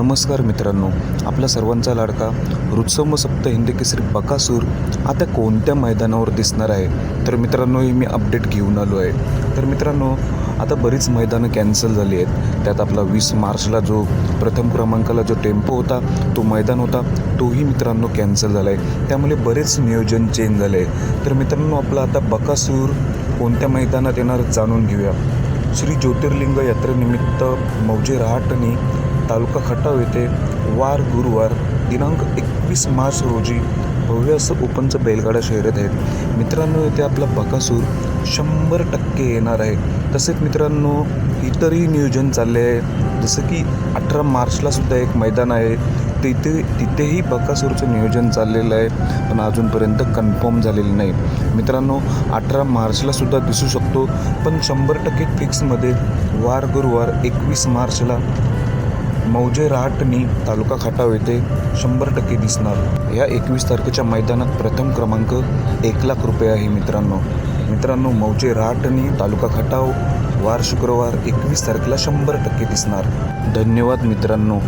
नमस्कार मित्रांनो आपल्या सर्वांचा लाडका रुत्सम सप्त हिंदी केसरी बकासूर आता कोणत्या मैदानावर दिसणार आहे? तर मित्रांनो ही मी अपडेट घेऊन आलो आहे. तर मित्रांनो आता बरीच मैदानं कॅन्सल झाली आहेत. त्यात आपला वीस मार्चला जो प्रथम क्रमांकाला जो टेम्पो होता तो मैदान होता तोही मित्रांनो कॅन्सल झाला आहे त्यामुळे बरेच नियोजन चेंज झाले आहे तर मित्रांनो आपला आता बकासूर कोणत्या मैदानात येणार जाणून घेऊया. श्री ज्योतिर्लिंग यात्रेनिमित्त मौजे रहाटणी तालुका खटाव येथे वार गुरुवार दिनांक एकवीस मार्च रोजी भव्य असं ओपनचं बैलगाडा शर्यत आहेत मित्रांनो येथे आपला बकासूर शंभर टक्के येणार आहे. तसेच मित्रांनो इतरही नियोजन चालले आहे. जसं की अठरा मार्चला सुद्धा एक मैदान आहे. तिथे तिथेही बकासूरचं नियोजन चाललेलं आहे. पण अजूनपर्यंत कन्फर्म झालेलं नाही. मित्रांनो अठरा मार्चला सुद्धा दिसू शकतो. पण शंभर टक्के फिक्समध्ये वार गुरुवार एकवीस मार्चला मौजे रहाटणी तालुका खटाव येथे शंभर टक्के दिसणार. या एकवीस तारखेच्या मैदानात प्रथम क्रमांक एक लाख रुपये आहे मित्रांनो. मित्रांनो मौजे रहाटणी तालुका खटाव वार शुक्रवार एकवीस तारखेला शंभर टक्के दिसणार. धन्यवाद मित्रांनो.